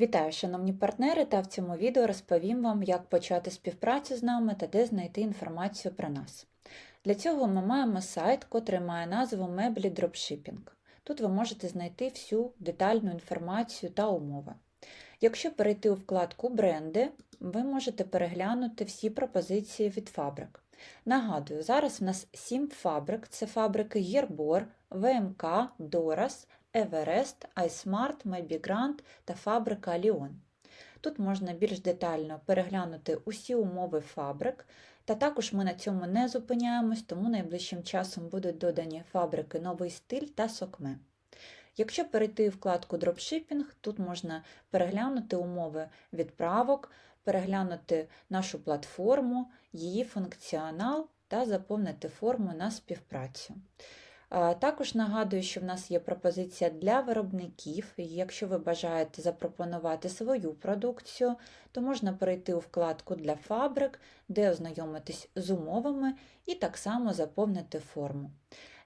Вітаю, шановні партнери, та в цьому відео розповім вам, як почати співпрацю з нами та де знайти інформацію про нас. Для цього ми маємо сайт, котрий має назву Меблі Дропшипінг. Тут ви можете знайти всю детальну інформацію та умови. Якщо перейти у вкладку Бренди, ви можете переглянути всі пропозиції від фабрик. Нагадую, зараз в нас 7 фабрик: це фабрики Єрбор, ВМК, Дорас, Еверест, iSmart, Мебігрант та фабрика Ліон. Тут можна більш детально переглянути усі умови фабрик, та також ми на цьому не зупиняємось, тому найближчим часом будуть додані фабрики Новий стиль та Сокме. Якщо перейти в вкладку Дропшипінг, тут можна переглянути умови відправок, переглянути нашу платформу, її функціонал та заповнити форму на співпрацю. Також нагадую, що в нас є пропозиція для виробників. Якщо ви бажаєте запропонувати свою продукцію, то можна перейти у вкладку для фабрик, де ознайомитись з умовами і так само заповнити форму.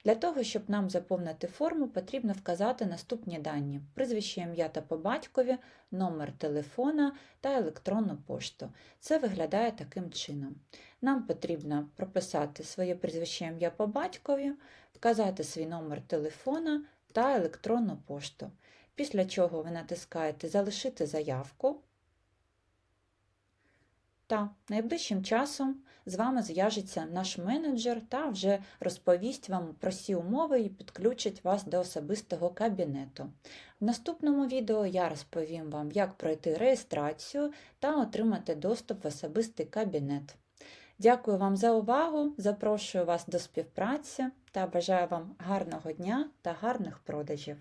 Для того, щоб нам заповнити форму, потрібно вказати наступні дані: прізвище ім'я та по батькові, номер телефона та електронну пошту. Це виглядає таким чином. Нам потрібно прописати своє прізвище ім'я по батькові, вказати свій номер телефона та електронну пошту. Після чого ви натискаєте Залишити заявку. Та найближчим часом з вами зв'яжеться наш менеджер та вже розповість вам про всі умови і підключить вас до особистого кабінету. В наступному відео я розповім вам, як пройти реєстрацію та отримати доступ в особистий кабінет. Дякую вам за увагу, запрошую вас до співпраці та бажаю вам гарного дня та гарних продажів.